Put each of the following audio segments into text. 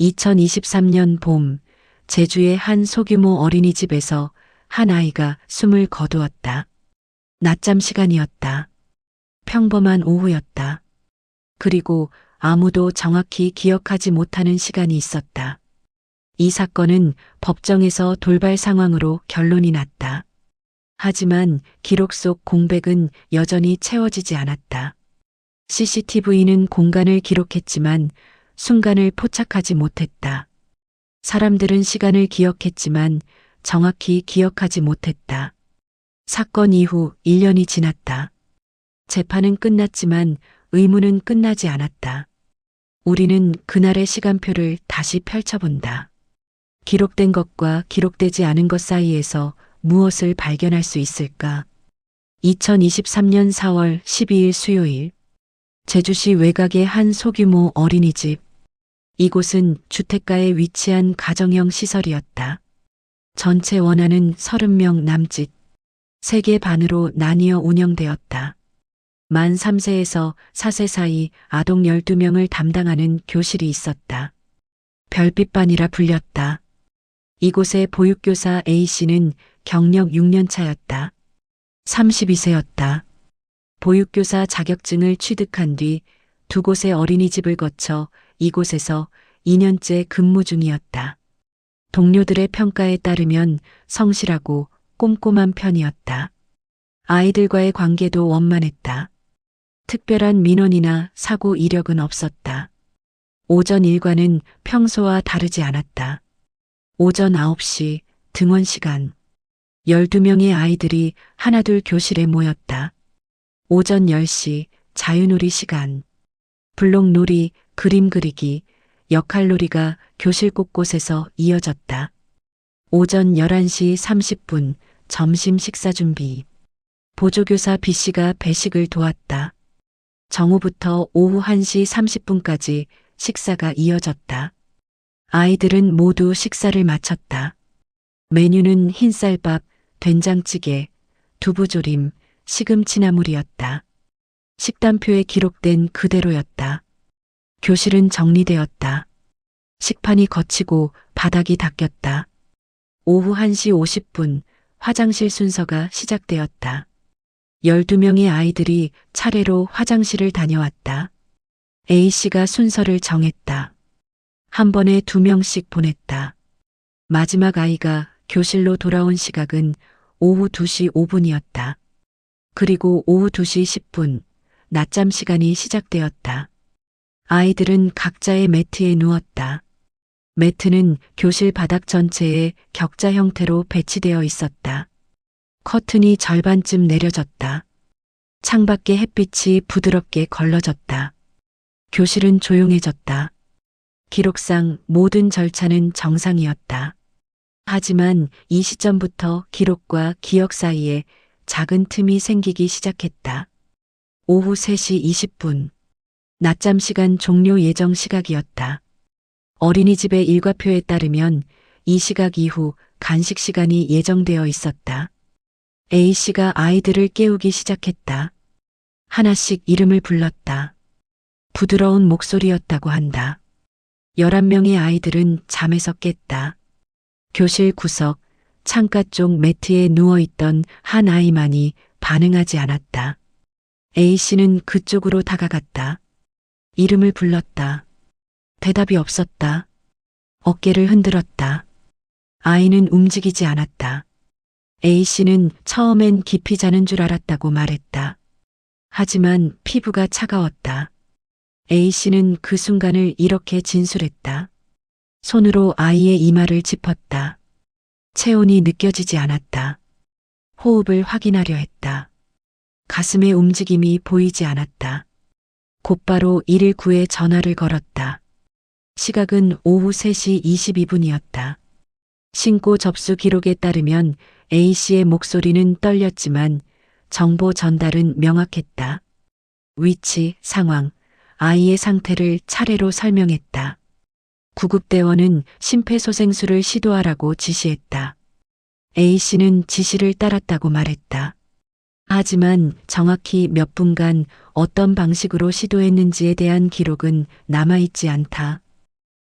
2023년 봄, 제주의 한 소규모 어린이집에서 한 아이가 숨을 거두었다. 낮잠 시간이었다. 평범한 오후였다. 그리고 아무도 정확히 기억하지 못하는 시간이 있었다. 이 사건은 법정에서 돌발 상황으로 결론이 났다. 하지만 기록 속 공백은 여전히 채워지지 않았다. CCTV는 공간을 기록했지만 순간을 포착하지 못했다. 사람들은 시간을 기억했지만 정확히 기억하지 못했다. 사건 이후 1년이 지났다. 재판은 끝났지만 의문은 끝나지 않았다. 우리는 그날의 시간표를 다시 펼쳐본다. 기록된 것과 기록되지 않은 것 사이에서 무엇을 발견할 수 있을까? 2023년 4월 12일 수요일 제주시 외곽의 한 소규모 어린이집. 이곳은 주택가에 위치한 가정형 시설이었다. 전체 원하는 30명 남짓. 세개 반으로 나뉘어 운영되었다. 만 3세에서 4세 사이 아동 12명을 담당하는 교실이 있었다. 별빛반이라 불렸다. 이곳의 보육교사 A씨는 경력 6년 차였다. 32세였다. 보육교사 자격증을 취득한 뒤 두 곳의 어린이집을 거쳐 이곳에서 2년째 근무 중이었다. 동료들의 평가에 따르면 성실하고 꼼꼼한 편이었다. 아이들과의 관계도 원만했다. 특별한 민원이나 사고 이력은 없었다. 오전 일과는 평소와 다르지 않았다. 오전 9시 등원 시간. 12명의 아이들이 하나둘 교실에 모였다. 오전 10시 자유놀이 시간. 블록놀이, 그림 그리기, 역할놀이가 교실 곳곳에서 이어졌다. 오전 11시 30분 점심 식사 준비. 보조교사 B씨가 배식을 도왔다. 정오부터 오후 1시 30분까지 식사가 이어졌다. 아이들은 모두 식사를 마쳤다. 메뉴는 흰쌀밥, 된장찌개, 두부조림, 시금치나물이었다. 식단표에 기록된 그대로였다. 교실은 정리되었다. 식판이 거치고 바닥이 닦였다. 오후 1시 50분 화장실 순서가 시작되었다. 12명의 아이들이 차례로 화장실을 다녀왔다. A씨가 순서를 정했다. 한 번에 두 명씩 보냈다. 마지막 아이가 교실로 돌아온 시각은 오후 2시 5분이었다. 그리고 오후 2시 10분 낮잠 시간이 시작되었다. 아이들은 각자의 매트에 누웠다. 매트는 교실 바닥 전체에 격자 형태로 배치되어 있었다. 커튼이 절반쯤 내려졌다. 창밖에 햇빛이 부드럽게 걸러졌다. 교실은 조용해졌다. 기록상 모든 절차는 정상이었다. 하지만 이 시점부터 기록과 기억 사이에 작은 틈이 생기기 시작했다. 오후 3시 20분. 낮잠 시간 종료 예정 시각이었다. 어린이집의 일과표에 따르면 이 시각 이후 간식 시간이 예정되어 있었다. A씨가 아이들을 깨우기 시작했다. 하나씩 이름을 불렀다. 부드러운 목소리였다고 한다. 11명의 아이들은 잠에서 깼다. 교실 구석, 창가 쪽 매트에 누워있던 한 아이만이 반응하지 않았다. A씨는 그쪽으로 다가갔다. 이름을 불렀다. 대답이 없었다. 어깨를 흔들었다. 아이는 움직이지 않았다. A씨는 처음엔 깊이 자는 줄 알았다고 말했다. 하지만 피부가 차가웠다. A씨는 그 순간을 이렇게 진술했다. 손으로 아이의 이마를 짚었다. 체온이 느껴지지 않았다. 호흡을 확인하려 했다. 가슴의 움직임이 보이지 않았다. 곧바로 119에 전화를 걸었다. 시각은 오후 3시 22분이었다. 신고 접수 기록에 따르면 A씨의 목소리는 떨렸지만 정보 전달은 명확했다. 위치, 상황, 아이의 상태를 차례로 설명했다. 구급대원은 심폐소생술을 시도하라고 지시했다. A씨는 지시를 따랐다고 말했다. 하지만 정확히 몇 분간 어떤 방식으로 시도했는지에 대한 기록은 남아있지 않다.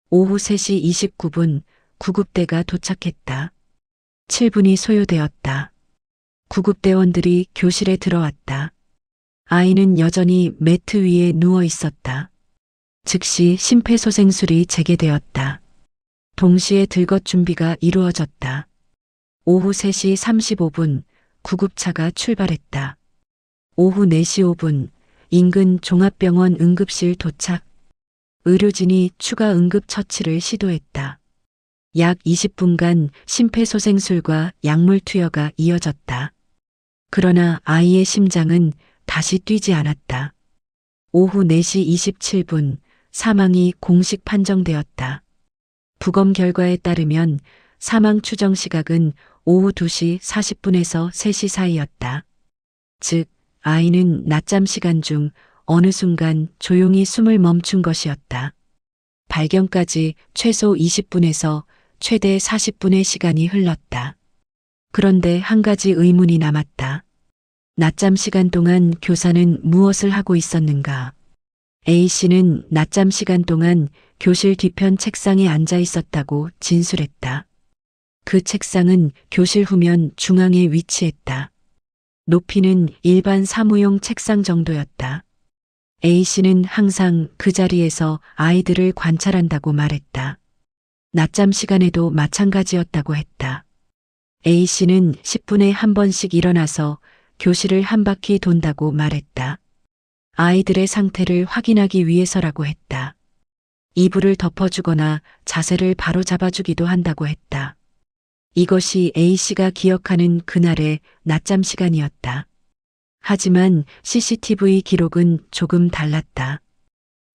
오후 3시 29분 구급대가 도착했다. 7분이 소요되었다. 구급대원들이 교실에 들어왔다. 아이는 여전히 매트 위에 누워 있었다. 즉시 심폐소생술이 재개되었다. 동시에 들것 준비가 이루어졌다. 오후 3시 35분 구급차가 출발했다. 오후 4시 5분 인근 종합병원 응급실 도착. 의료진이 추가 응급 처치를 시도했다. 약 20분간 심폐소생술과 약물 투여가 이어졌다. 그러나 아이의 심장은 다시 뛰지 않았다. 오후 4시 27분 사망이 공식 판정되었다. 부검 결과에 따르면 사망 추정 시각은 오후 2시 40분에서 3시 사이였다. 즉, 아이는 낮잠 시간 중 어느 순간 조용히 숨을 멈춘 것이었다. 발견까지 최소 20분에서 최대 40분의 시간이 흘렀다. 그런데 한 가지 의문이 남았다. 낮잠 시간 동안 교사는 무엇을 하고 있었는가? A씨는 낮잠 시간 동안 교실 뒤편 책상에 앉아 있었다고 진술했다. 그 책상은 교실 후면 중앙에 위치했다. 높이는 일반 사무용 책상 정도였다. A씨는 항상 그 자리에서 아이들을 관찰한다고 말했다. 낮잠 시간에도 마찬가지였다고 했다. A씨는 10분에 한 번씩 일어나서 교실을 한 바퀴 돈다고 말했다. 아이들의 상태를 확인하기 위해서라고 했다. 이불을 덮어주거나 자세를 바로 잡아주기도 한다고 했다. 이것이 A씨가 기억하는 그날의 낮잠 시간이었다. 하지만 CCTV 기록은 조금 달랐다.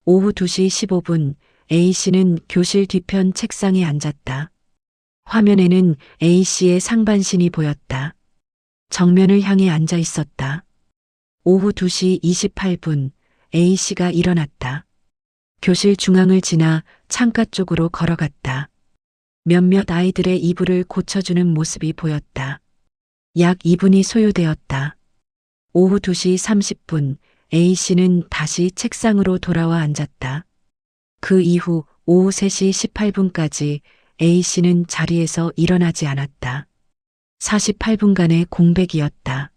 오후 2시 15분 A씨는 교실 뒤편 책상에 앉았다. 화면에는 A씨의 상반신이 보였다. 정면을 향해 앉아 있었다. 오후 2시 28분 A씨가 일어났다. 교실 중앙을 지나 창가 쪽으로 걸어갔다. 몇몇 아이들의 이불을 고쳐주는 모습이 보였다. 약 2분이 소요되었다. 오후 2시 30분 A씨는 다시 책상으로 돌아와 앉았다. 그 이후 오후 3시 18분까지 A씨는 자리에서 일어나지 않았다. 48분간의 공백이었다.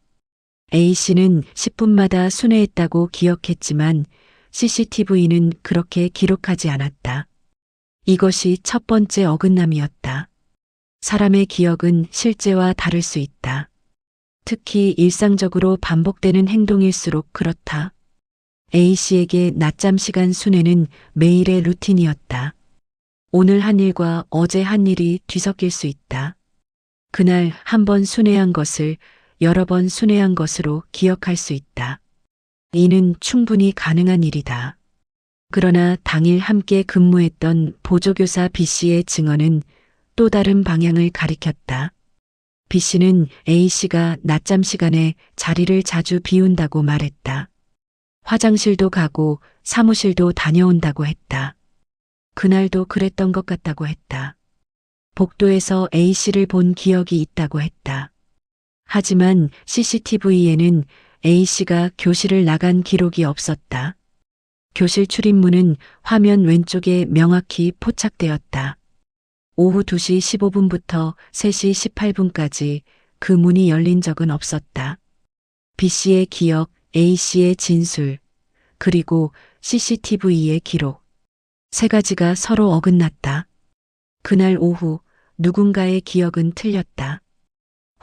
A씨는 10분마다 순회했다고 기억했지만 CCTV는 그렇게 기록하지 않았다. 이것이 첫 번째 어긋남이었다. 사람의 기억은 실제와 다를 수 있다. 특히 일상적으로 반복되는 행동일수록 그렇다. A씨에게 낮잠 시간 순회는 매일의 루틴이었다. 오늘 한 일과 어제 한 일이 뒤섞일 수 있다. 그날 한 번 순회한 것을 여러 번 순회한 것으로 기억할 수 있다. 이는 충분히 가능한 일이다. 그러나 당일 함께 근무했던 보조교사 B씨의 증언은 또 다른 방향을 가리켰다. B씨는 A씨가 낮잠 시간에 자리를 자주 비운다고 말했다. 화장실도 가고 사무실도 다녀온다고 했다. 그날도 그랬던 것 같다고 했다. 복도에서 A씨를 본 기억이 있다고 했다. 하지만 CCTV에는 A씨가 교실을 나간 기록이 없었다. 교실 출입문은 화면 왼쪽에 명확히 포착되었다. 오후 2시 15분부터 3시 18분까지 그 문이 열린 적은 없었다. B씨의 기억, A씨의 진술, 그리고 CCTV의 기록. 세 가지가 서로 어긋났다. 그날 오후 누군가의 기억은 틀렸다.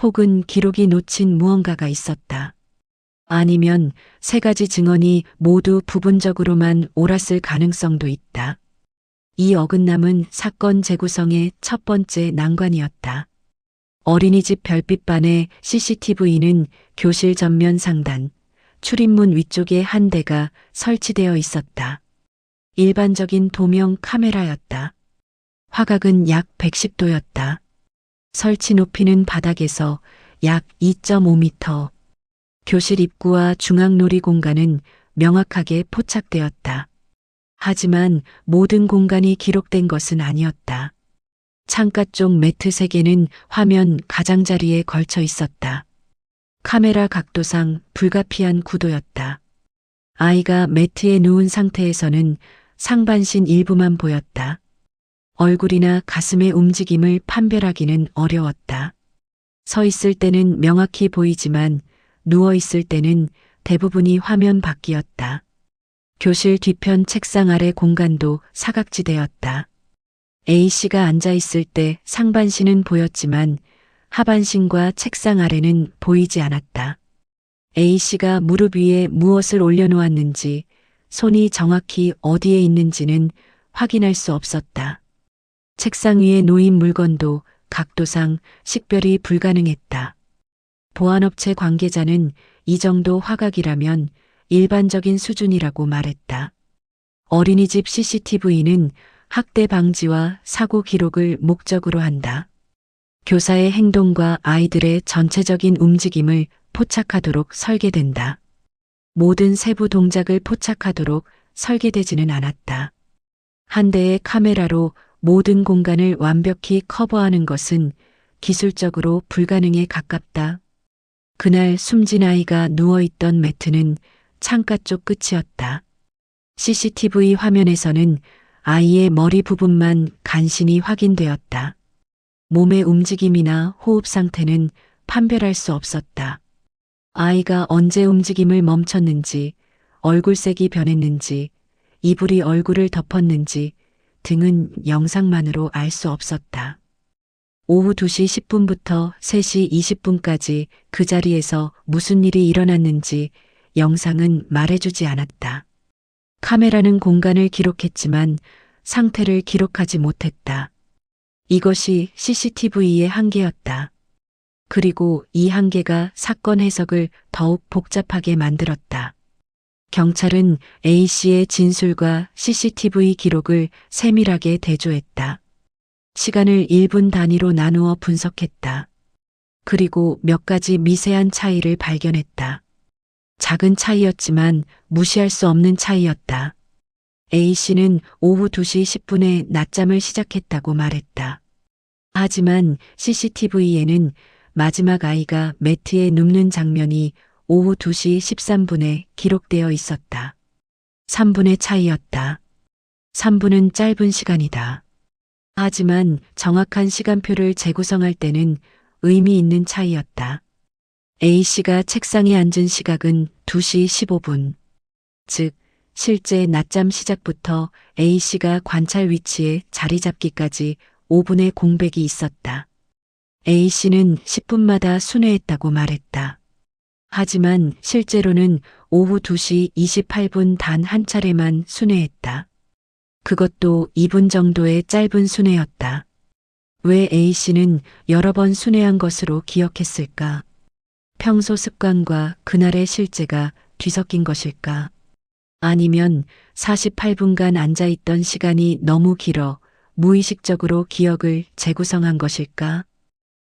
혹은 기록이 놓친 무언가가 있었다. 아니면 세 가지 증언이 모두 부분적으로만 옳았을 가능성도 있다. 이 어긋남은 사건 재구성의 첫 번째 난관이었다. 어린이집 별빛반의 CCTV는 교실 전면 상단, 출입문 위쪽에 한 대가 설치되어 있었다. 일반적인 도명 카메라였다. 화각은 약 110도였다. 설치 높이는 바닥에서 약 2.5m. 교실 입구와 중앙 놀이 공간은 명확하게 포착되었다. 하지만 모든 공간이 기록된 것은 아니었다. 창가 쪽 매트 세 개는 화면 가장자리에 걸쳐 있었다. 카메라 각도상 불가피한 구도였다. 아이가 매트에 누운 상태에서는 상반신 일부만 보였다. 얼굴이나 가슴의 움직임을 판별하기는 어려웠다. 서 있을 때는 명확히 보이지만 누워 있을 때는 대부분이 화면 밖이었다. 교실 뒤편 책상 아래 공간도 사각지대였다. A씨가 앉아 있을 때 상반신은 보였지만 하반신과 책상 아래는 보이지 않았다. A씨가 무릎 위에 무엇을 올려놓았는지 손이 정확히 어디에 있는지는 확인할 수 없었다. 책상 위에 놓인 물건도 각도상 식별이 불가능했다. 보안업체 관계자는 이 정도 화각이라면 일반적인 수준이라고 말했다. 어린이집 CCTV는 학대 방지와 사고 기록을 목적으로 한다. 교사의 행동과 아이들의 전체적인 움직임을 포착하도록 설계된다. 모든 세부 동작을 포착하도록 설계되지는 않았다. 한 대의 카메라로 모든 공간을 완벽히 커버하는 것은 기술적으로 불가능에 가깝다. 그날 숨진 아이가 누워있던 매트는 창가 쪽 끝이었다. CCTV 화면에서는 아이의 머리 부분만 간신히 확인되었다. 몸의 움직임이나 호흡 상태는 판별할 수 없었다. 아이가 언제 움직임을 멈췄는지, 얼굴색이 변했는지, 이불이 얼굴을 덮었는지 등은 영상만으로 알 수 없었다. 오후 2시 10분부터 3시 20분까지 그 자리에서 무슨 일이 일어났는지 영상은 말해주지 않았다. 카메라는 공간을 기록했지만 상태를 기록하지 못했다. 이것이 CCTV의 한계였다. 그리고 이 한계가 사건 해석을 더욱 복잡하게 만들었다. 경찰은 A씨의 진술과 CCTV 기록을 세밀하게 대조했다. 시간을 1분 단위로 나누어 분석했다. 그리고 몇 가지 미세한 차이를 발견했다. 작은 차이였지만 무시할 수 없는 차이였다. A씨는 오후 2시 10분에 낮잠을 시작했다고 말했다. 하지만 CCTV에는 마지막 아이가 매트에 눕는 장면이 오후 2시 13분에 기록되어 있었다. 3분의 차이였다. 3분은 짧은 시간이다. 하지만 정확한 시간표를 재구성할 때는 의미 있는 차이였다. A씨가 책상에 앉은 시각은 2시 15분. 즉, 실제 낮잠 시작부터 A씨가 관찰 위치에 자리 잡기까지 5분의 공백이 있었다. A씨는 10분마다 순회했다고 말했다. 하지만 실제로는 오후 2시 28분 단 한 차례만 순회했다. 그것도 2분 정도의 짧은 순회였다. 왜 A씨는 여러 번 순회한 것으로 기억했을까? 평소 습관과 그날의 실제가 뒤섞인 것일까? 아니면 48분간 앉아있던 시간이 너무 길어 무의식적으로 기억을 재구성한 것일까?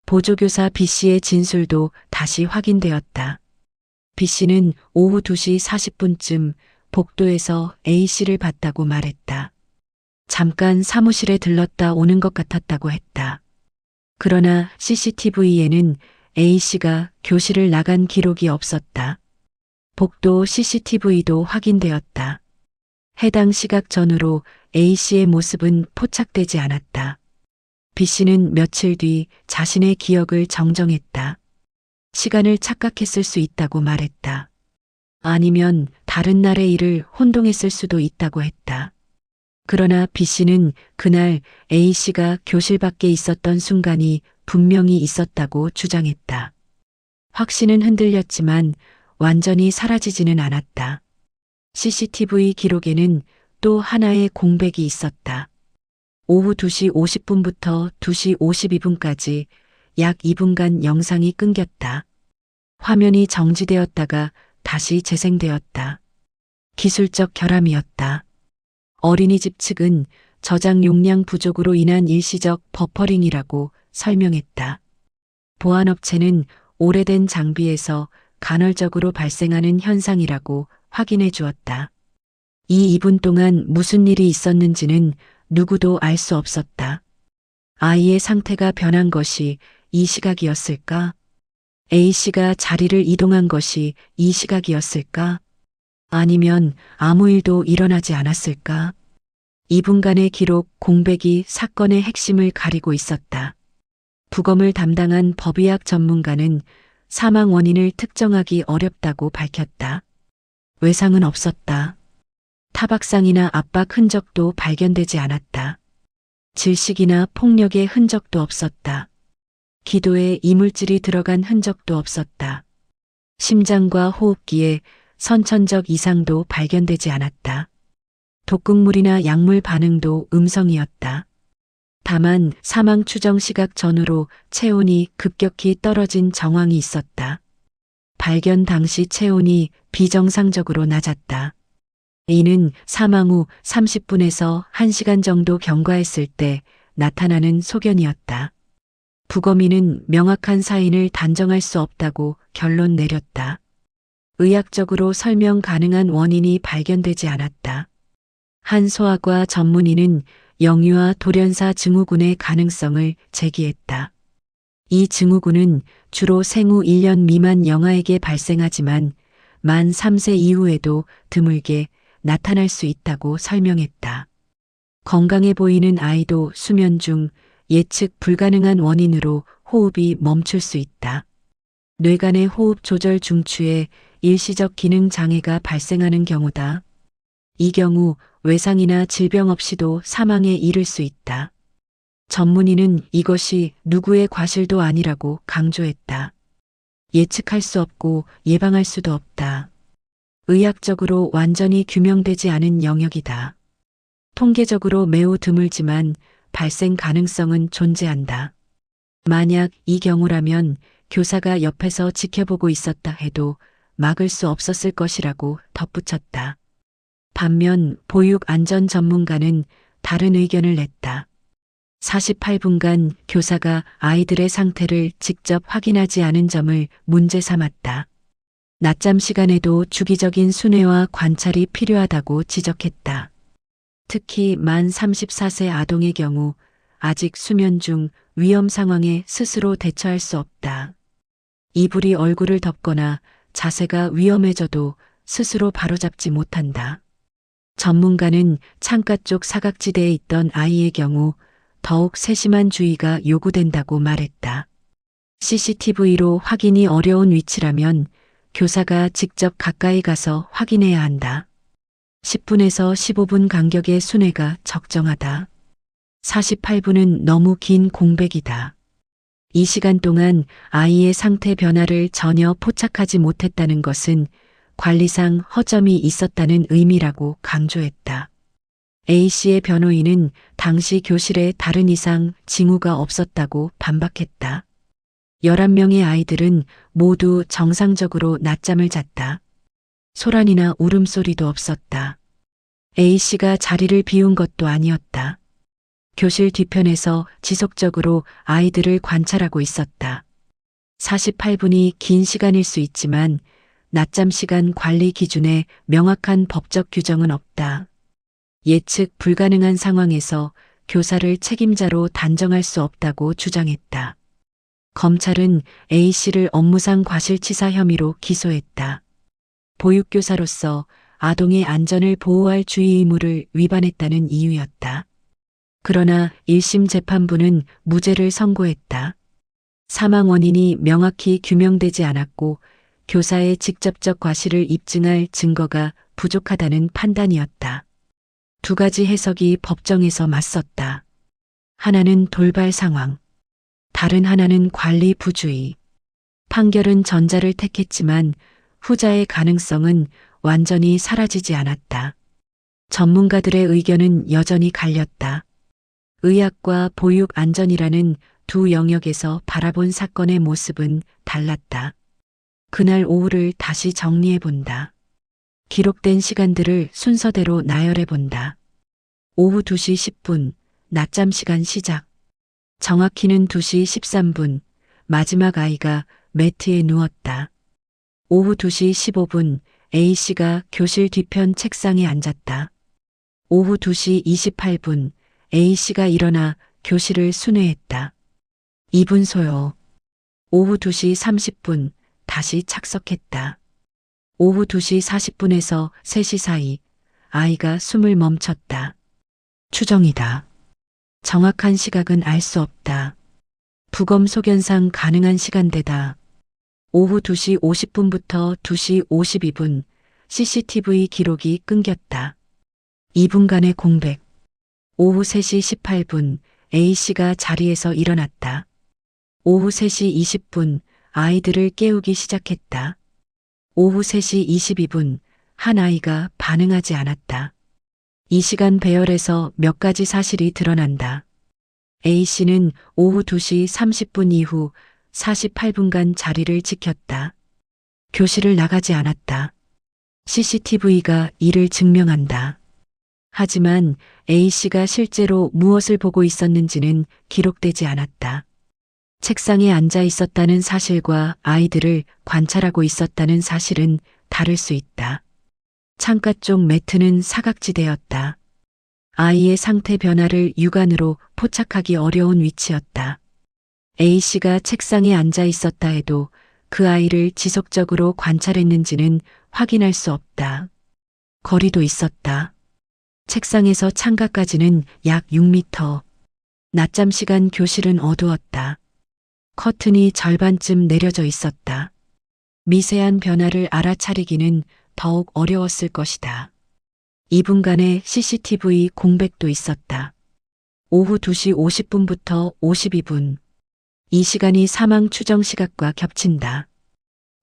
보조교사 B씨의 진술도 다시 확인되었다. B씨는 오후 2시 40분쯤 복도에서 A씨를 봤다고 말했다. 잠깐 사무실에 들렀다 오는 것 같았다고 했다. 그러나 CCTV에는 A씨가 교실을 나간 기록이 없었다. 복도 CCTV도 확인되었다. 해당 시각 전후로 A씨의 모습은 포착되지 않았다. B씨는 며칠 뒤 자신의 기억을 정정했다. 시간을 착각했을 수 있다고 말했다. 아니면 다른 날의 일을 혼동했을 수도 있다고 했다. 그러나 B씨는 그날 A씨가 교실 밖에 있었던 순간이 분명히 있었다고 주장했다. 확신은 흔들렸지만 완전히 사라지지는 않았다. CCTV 기록에는 또 하나의 공백이 있었다. 오후 2시 50분부터 2시 52분까지 약 2분간 영상이 끊겼다. 화면이 정지되었다가 다시 재생되었다. 기술적 결함이었다. 어린이집 측은 저장 용량 부족으로 인한 일시적 버퍼링이라고 설명했다. 보안업체는 오래된 장비에서 간헐적으로 발생하는 현상이라고 확인해 주었다. 이 2분 동안 무슨 일이 있었는지는 누구도 알 수 없었다. 아이의 상태가 변한 것이 이 시각이었을까? A씨가 자리를 이동한 것이 이 시각이었을까? 아니면 아무 일도 일어나지 않았을까? 2분간의 기록 공백이 사건의 핵심을 가리고 있었다. 부검을 담당한 법의학 전문가는 사망 원인을 특정하기 어렵다고 밝혔다. 외상은 없었다. 타박상이나 압박 흔적도 발견되지 않았다. 질식이나 폭력의 흔적도 없었다. 기도에 이물질이 들어간 흔적도 없었다. 심장과 호흡기에 선천적 이상도 발견되지 않았다. 독극물이나 약물 반응도 음성이었다. 다만 사망 추정 시각 전후로 체온이 급격히 떨어진 정황이 있었다. 발견 당시 체온이 비정상적으로 낮았다. 이는 사망 후 30분에서 1시간 정도 경과했을 때 나타나는 소견이었다. 부검인은 명확한 사인을 단정할 수 없다고 결론 내렸다. 의학적으로 설명 가능한 원인이 발견되지 않았다. 한 소아과 전문의는 영유아 돌연사 증후군의 가능성을 제기했다. 이 증후군은 주로 생후 1년 미만 영아에게 발생하지만 만 3세 이후에도 드물게 나타날 수 있다고 설명했다. 건강해 보이는 아이도 수면 중 예측 불가능한 원인으로 호흡이 멈출 수 있다. 뇌간의 호흡 조절 중추에 일시적 기능 장애가 발생하는 경우다. 이 경우 외상이나 질병 없이도 사망에 이를 수 있다. 전문의는 이것이 누구의 과실도 아니라고 강조했다. 예측할 수 없고 예방할 수도 없다. 의학적으로 완전히 규명되지 않은 영역이다. 통계적으로 매우 드물지만 발생 가능성은 존재한다. 만약 이 경우라면 교사가 옆에서 지켜보고 있었다 해도 막을 수 없었을 것이라고 덧붙였다. 반면 보육 안전 전문가는 다른 의견을 냈다. 48분간 교사가 아이들의 상태를 직접 확인하지 않은 점을 문제 삼았다. 낮잠 시간에도 주기적인 순회와 관찰이 필요하다고 지적했다. 특히 만 34세 아동의 경우 아직 수면 중 위험 상황에 스스로 대처할 수 없다. 이불이 얼굴을 덮거나 자세가 위험해져도 스스로 바로잡지 못한다. 전문가는 창가 쪽 사각지대에 있던 아이의 경우 더욱 세심한 주의가 요구된다고 말했다. CCTV로 확인이 어려운 위치라면 교사가 직접 가까이 가서 확인해야 한다. 10분에서 15분 간격의 순회가 적정하다. 48분은 너무 긴 공백이다. 이 시간 동안 아이의 상태 변화를 전혀 포착하지 못했다는 것은 관리상 허점이 있었다는 의미라고 강조했다. A씨의 변호인은 당시 교실에 다른 이상 징후가 없었다고 반박했다. 11명의 아이들은 모두 정상적으로 낮잠을 잤다. 소란이나 울음소리도 없었다. A씨가 자리를 비운 것도 아니었다. 교실 뒤편에서 지속적으로 아이들을 관찰하고 있었다. 48분이 긴 시간일 수 있지만 낮잠 시간 관리 기준에 명확한 법적 규정은 없다. 예측 불가능한 상황에서 교사를 책임자로 단정할 수 없다고 주장했다. 검찰은 A씨를 업무상 과실치사 혐의로 기소했다. 보육교사로서 아동의 안전을 보호할 주의 의무를 위반했다는 이유였다. 그러나 1심 재판부는 무죄를 선고했다. 사망 원인이 명확히 규명되지 않았고 교사의 직접적 과실을 입증할 증거가 부족하다는 판단이었다. 두 가지 해석이 법정에서 맞섰다. 하나는 돌발 상황, 다른 하나는 관리 부주의. 판결은 전자를 택했지만 후자의 가능성은 완전히 사라지지 않았다. 전문가들의 의견은 여전히 갈렸다. 의학과 보육 안전이라는 두 영역에서 바라본 사건의 모습은 달랐다. 그날 오후를 다시 정리해 본다. 기록된 시간들을 순서대로 나열해 본다. 오후 2시 10분, 낮잠 시간 시작. 정확히는 2시 13분, 마지막 아이가 매트에 누웠다. 오후 2시 15분, A씨가 교실 뒤편 책상에 앉았다. 오후 2시 28분, A씨가 일어나 교실을 순회했다. 2분 소요. 오후 2시 30분, 다시 착석했다. 오후 2시 40분에서 3시 사이, 아이가 숨을 멈췄다. 추정이다. 정확한 시각은 알 수 없다. 부검 소견상 가능한 시간대다. 오후 2시 50분부터 2시 52분 CCTV 기록이 끊겼다. 2분간의 공백. 오후 3시 18분 A씨가 자리에서 일어났다. 오후 3시 20분 아이들을 깨우기 시작했다. 오후 3시 22분 한 아이가 반응하지 않았다. 이 시간 배열에서 몇 가지 사실이 드러난다. A씨는 오후 2시 30분 이후 48분간 자리를 지켰다. 교실을 나가지 않았다. CCTV가 이를 증명한다. 하지만 A씨가 실제로 무엇을 보고 있었는지는 기록되지 않았다. 책상에 앉아 있었다는 사실과 아이들을 관찰하고 있었다는 사실은 다를 수 있다. 창가 쪽 매트는 사각지대였다. 아이의 상태 변화를 육안으로 포착하기 어려운 위치였다. A씨가 책상에 앉아 있었다 해도 그 아이를 지속적으로 관찰했는지는 확인할 수 없다. 거리도 있었다. 책상에서 창가까지는 약 6미터. 낮잠 시간 교실은 어두웠다. 커튼이 절반쯤 내려져 있었다. 미세한 변화를 알아차리기는 더욱 어려웠을 것이다. 2분간의 CCTV 공백도 있었다. 오후 2시 50분부터 52분. 이 시간이 사망 추정 시각과 겹친다.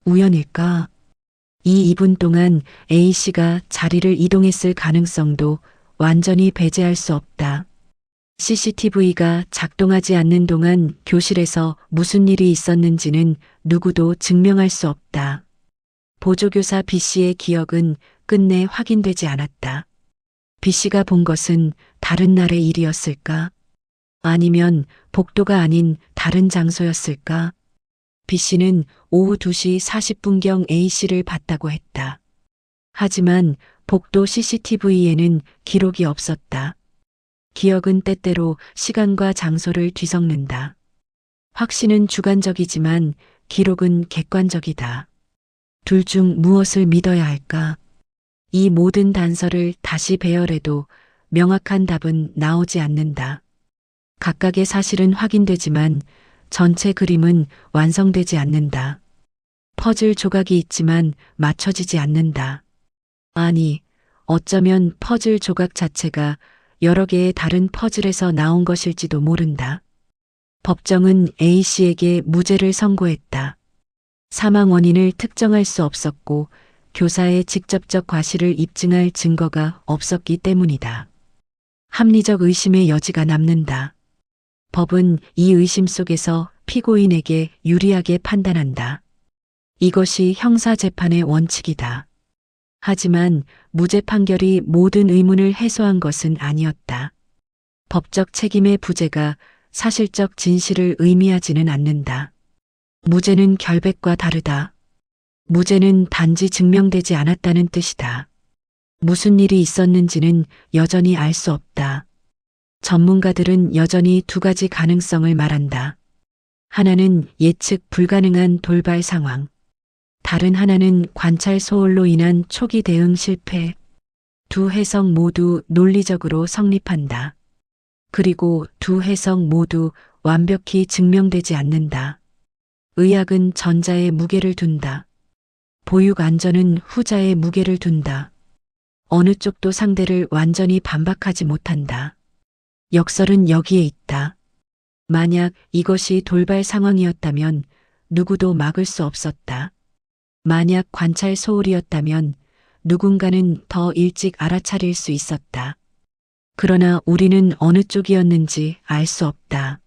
우연일까? 이 2분 동안 A씨가 자리를 이동했을 가능성도 완전히 배제할 수 없다. CCTV가 작동하지 않는 동안 교실에서 무슨 일이 있었는지는 누구도 증명할 수 없다. 보조교사 B씨의 기억은 끝내 확인되지 않았다. B씨가 본 것은 다른 날의 일이었을까? 아니면 복도가 아닌 다른 장소였을까? B씨는 오후 2시 40분경 A씨를 봤다고 했다. 하지만 복도 CCTV에는 기록이 없었다. 기억은 때때로 시간과 장소를 뒤섞는다. 확신은 주관적이지만 기록은 객관적이다. 둘 중 무엇을 믿어야 할까? 이 모든 단서를 다시 배열해도 명확한 답은 나오지 않는다. 각각의 사실은 확인되지만 전체 그림은 완성되지 않는다. 퍼즐 조각이 있지만 맞춰지지 않는다. 아니, 어쩌면 퍼즐 조각 자체가 여러 개의 다른 퍼즐에서 나온 것일지도 모른다. 법정은 A씨에게 무죄를 선고했다. 사망 원인을 특정할 수 없었고 교사의 직접적 과실을 입증할 증거가 없었기 때문이다. 합리적 의심의 여지가 남는다. 법은 이 의심 속에서 피고인에게 유리하게 판단한다. 이것이 형사재판의 원칙이다. 하지만 무죄 판결이 모든 의문을 해소한 것은 아니었다. 법적 책임의 부재가 사실적 진실을 의미하지는 않는다. 무죄는 결백과 다르다. 무죄는 단지 증명되지 않았다는 뜻이다. 무슨 일이 있었는지는 여전히 알 수 없다. 전문가들은 여전히 두 가지 가능성을 말한다. 하나는 예측 불가능한 돌발 상황. 다른 하나는 관찰 소홀로 인한 초기 대응 실패. 두 해석 모두 논리적으로 성립한다. 그리고 두 해석 모두 완벽히 증명되지 않는다. 의학은 전자의 무게를 둔다. 보육 안전은 후자의 무게를 둔다. 어느 쪽도 상대를 완전히 반박하지 못한다. 역설은 여기에 있다. 만약 이것이 돌발 상황이었다면 누구도 막을 수 없었다. 만약 관찰 소홀이었다면 누군가는 더 일찍 알아차릴 수 있었다. 그러나 우리는 어느 쪽이었는지 알 수 없다.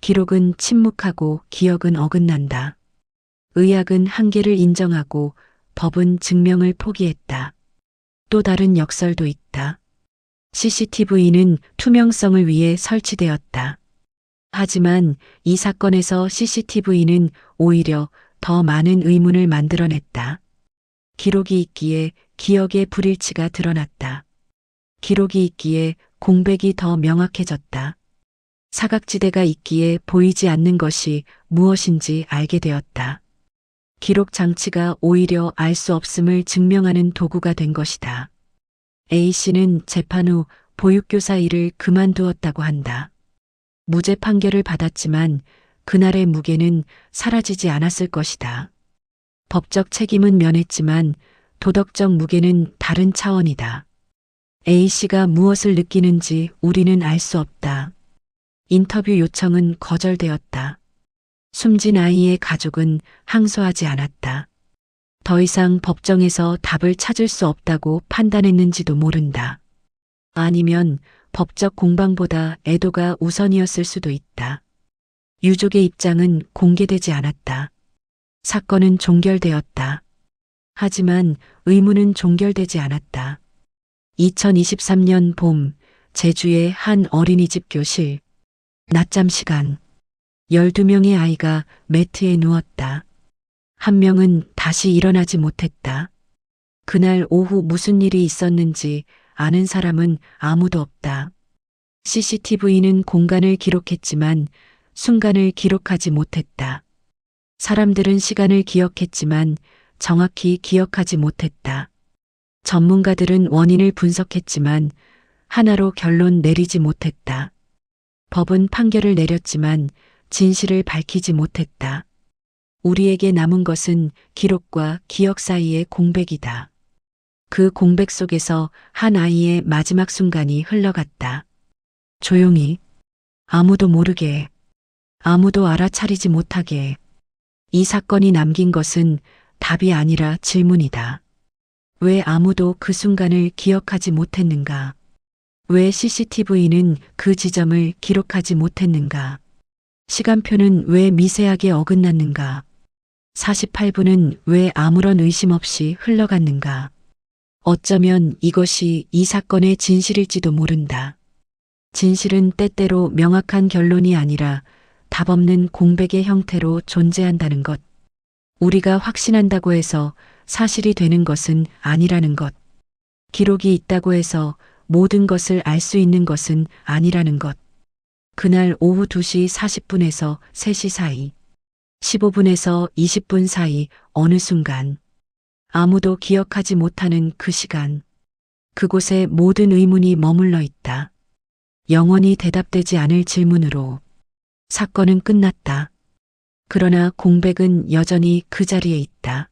기록은 침묵하고 기억은 어긋난다. 의학은 한계를 인정하고 법은 증명을 포기했다. 또 다른 역설도 있다. CCTV는 투명성을 위해 설치되었다. 하지만 이 사건에서 CCTV는 오히려 더 많은 의문을 만들어냈다. 기록이 있기에 기억의 불일치가 드러났다. 기록이 있기에 공백이 더 명확해졌다. 사각지대가 있기에 보이지 않는 것이 무엇인지 알게 되었다. 기록 장치가 오히려 알 수 없음을 증명하는 도구가 된 것이다. A씨는 재판 후 보육교사 일을 그만두었다고 한다. 무죄 판결을 받았지만 그날의 무게는 사라지지 않았을 것이다. 법적 책임은 면했지만 도덕적 무게는 다른 차원이다. A씨가 무엇을 느끼는지 우리는 알 수 없다. 인터뷰 요청은 거절되었다. 숨진 아이의 가족은 항소하지 않았다. 더 이상 법정에서 답을 찾을 수 없다고 판단했는지도 모른다. 아니면 법적 공방보다 애도가 우선이었을 수도 있다. 유족의 입장은 공개되지 않았다. 사건은 종결되었다. 하지만 의문은 종결되지 않았다. 2023년 봄, 제주의 한 어린이집 교실. 낮잠 시간. 12명의 아이가 매트에 누웠다. 한 명은 다시 일어나지 못했다. 그날 오후 무슨 일이 있었는지 아는 사람은 아무도 없다. CCTV는 공간을 기록했지만 순간을 기록하지 못했다. 사람들은 시간을 기억했지만 정확히 기억하지 못했다. 전문가들은 원인을 분석했지만 하나로 결론 내리지 못했다. 법은 판결을 내렸지만 진실을 밝히지 못했다. 우리에게 남은 것은 기록과 기억 사이의 공백이다. 그 공백 속에서 한 아이의 마지막 순간이 흘러갔다. 조용히, 아무도 모르게, 아무도 알아차리지 못하게. 이 사건이 남긴 것은 답이 아니라 질문이다. 왜 아무도 그 순간을 기억하지 못했는가? 왜 CCTV는 그 지점을 기록하지 못했는가? 시간표는 왜 미세하게 어긋났는가? 48분은 왜 아무런 의심 없이 흘러갔는가? 어쩌면 이것이 이 사건의 진실일지도 모른다. 진실은 때때로 명확한 결론이 아니라 답 없는 공백의 형태로 존재한다는 것. 우리가 확신한다고 해서 사실이 되는 것은 아니라는 것. 기록이 있다고 해서 모든 것을 알 수 있는 것은 아니라는 것. 그날 오후 2시 40분에서 3시 사이, 15분에서 20분 사이 어느 순간, 아무도 기억하지 못하는 그 시간, 그곳에 모든 의문이 머물러 있다. 영원히 대답되지 않을 질문으로 사건은 끝났다. 그러나 공백은 여전히 그 자리에 있다.